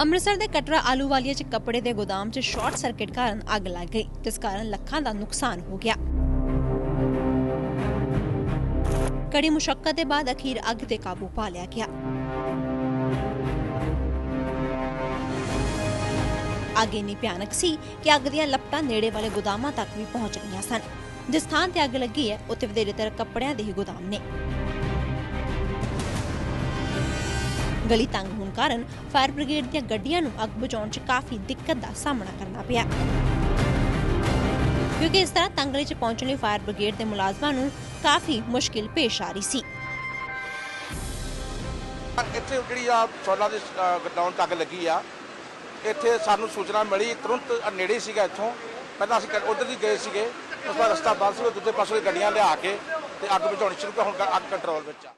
ਅੰਮ੍ਰਿਤਸਰ ਦੇ ਕਟਰਾ ਆਲੂਵਾਲੀਆ 'ਚ ਕੱਪੜੇ ਦੇ ਗੋਦਾਮ 'ਚ ਸ਼ਾਰਟ ਸਰਕਟ ਕਾਰਨ ਅੱਗ ਲੱਗ ਗਈ, ਜਿਸ ਕਾਰਨ ਲੱਖਾਂ ਦਾ ਨੁਕਸਾਨ ਹੋ ਗਿਆ। ਕੜੀ ਮੁਸ਼ਕਲ ਦੇ ਬਾਅਦ ਅਖੀਰ ਅੱਗ ਤੇ ਕਾਬੂ ਪਾ ਲਿਆ ਗਿਆ। ਅੱਗ ਇੰਨੀ ਭਿਆਨਕ ਸੀ ਕਿ ਅੱਗ ਦੀਆਂ ਲਪਟਾਂ ਨੇੜੇ ਵਾਲੇ ਗੋਦਾਮਾਂ ਤੱਕ ਵੀ ਪਹੁੰਚ ਗਈਆਂ ਸਨ। ਜਿਸ ਥਾਂ ਤੇ ਅੱਗ ਲੱਗੀ ਹੈ, ਉੱਥੇ ਵਧੇਰੇ ਵਧੇਰੇਤਰ ਕੱਪੜਿਆਂ ਦੇ ਹੀ ਗੋਦਾਮ ਨੇ। ਗਲੀ ਤੰਗ ਹੋਣ ਕਾਰਨ ਫਾਇਰ ਬ੍ਰਿਗੇਡ ਦੀਆਂ ਗੱਡੀਆਂ ਨੂੰ ਅੱਗ ਬੁਝਾਉਣ 'ਚ ਕਾਫੀ ਦਿੱਕਤ ਦਾ ਸਾਹਮਣਾ ਕਰਨਾ ਪਿਆ। ਕਿਉਂਕਿ ਇਸ ਤਰ੍ਹਾਂ ਤੰਗ ਗਲੀ 'ਚ ਪਹੁੰਚਣ ਲਈ ਫਾਇਰ ਬ੍ਰਿਗੇਡ ਦੇ ਮੁਲਾਜ਼ਮਾਂ ਨੂੰ ਕਾਫੀ ਮੁਸ਼ਕਿਲ ਪੇਸ਼ ਆ ਰਹੀ ਸੀ। ਇੱਥੇ ਜਿਹੜੀ ਆ ਸੋਲਾਂ ਦੇ ਗਡਾਊਨ ਤੱਕ ਲੱਗੀ ਆ। ਇੱਥੇ ਸਾਨੂੰ ਸੂਚਨਾ ਮਿਲੀ, ਤੁਰੰਤ ਨੇੜੇ ਸੀਗਾ ਇੱਥੋਂ। ਪਹਿਲਾਂ ਅਸੀਂ ਉਧਰ ਦੀ ਗਏ ਸੀਗੇ, ਉਸ ਦਾ ਰਸਤਾ ਬੰਦ ਸੀ, ਉਹ ਦੂਜੇ ਪਾਸੇ ਗੱਡੀਆਂ ਲਿਆ ਕੇ ਤੇ ਅੱਗ ਬੁਝਾਉਣੀ ਸ਼ੁਰੂ ਕਰ, ਹੁਣ ਅੱਗ ਕੰਟਰੋਲ ਵਿੱਚ ਆ।